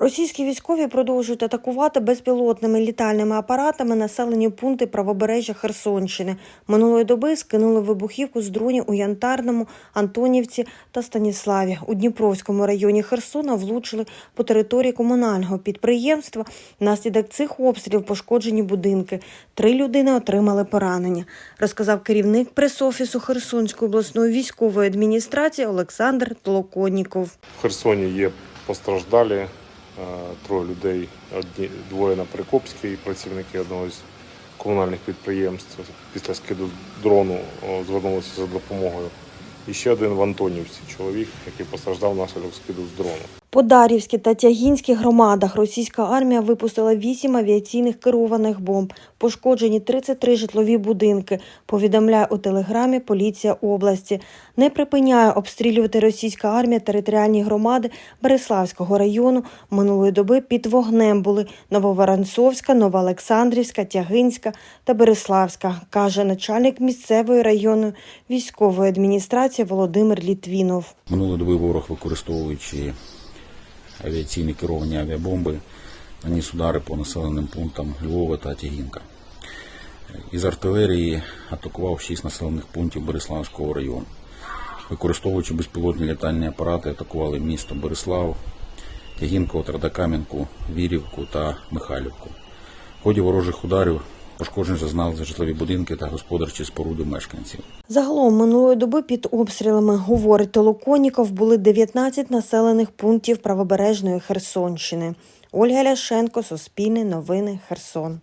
Російські військові продовжують атакувати безпілотними літальними апаратами населені пункти правобережжя Херсонщини. Минулої доби скинули вибухівку з дронів у Янтарному, Антонівці та Станіславі. У Дніпровському районі Херсона влучили по території комунального підприємства. Внаслідок цих обстрілів пошкоджені будинки. Три людини отримали поранення, розказав керівник прес-офісу Херсонської обласної військової адміністрації Олександр Толоконніков. В Херсоні є постраждалі, троє людей, одні, двоє на Прикопській, працівники одного з комунальних підприємств. Після скиду дрону звернулися за допомогою. І ще один в Антонівці чоловік, який постраждав внаслідок скиду з дрону. По Дар'ївській та Тягінській громадах російська армія випустила 8 авіаційних керованих бомб. Пошкоджені 33 житлові будинки. Повідомляє у телеграмі Поліція області. Не припиняє обстрілювати російська армія територіальні громади Береславського району. Минулої доби під вогнем були Нововоронцовська, Новоолександрівська, Тягинська та Береславська, каже начальник місцевої районної військової адміністрації Володимир Літвінов. Минулої доби ворог, використовуючи авіаційні керовані авіабомби, наніс удари по населеним пунктам Львова та Тягінка. Із артилерії атакував 6 населених пунктів Бориславського району. Використовуючи безпілотні літальні апарати, атакували місто Борислав, Тягінку, Тардакам'янку, Вірівку та Михайлівку. В ході ворожих ударів пошкоджень зазнали житлові будинки та господарчі споруди мешканців. Загалом минулої доби під обстрілами, говорить Толоконіков, були 19 населених пунктів правобережної Херсонщини. Ольга Ляшенко, Суспільне новини, Херсон.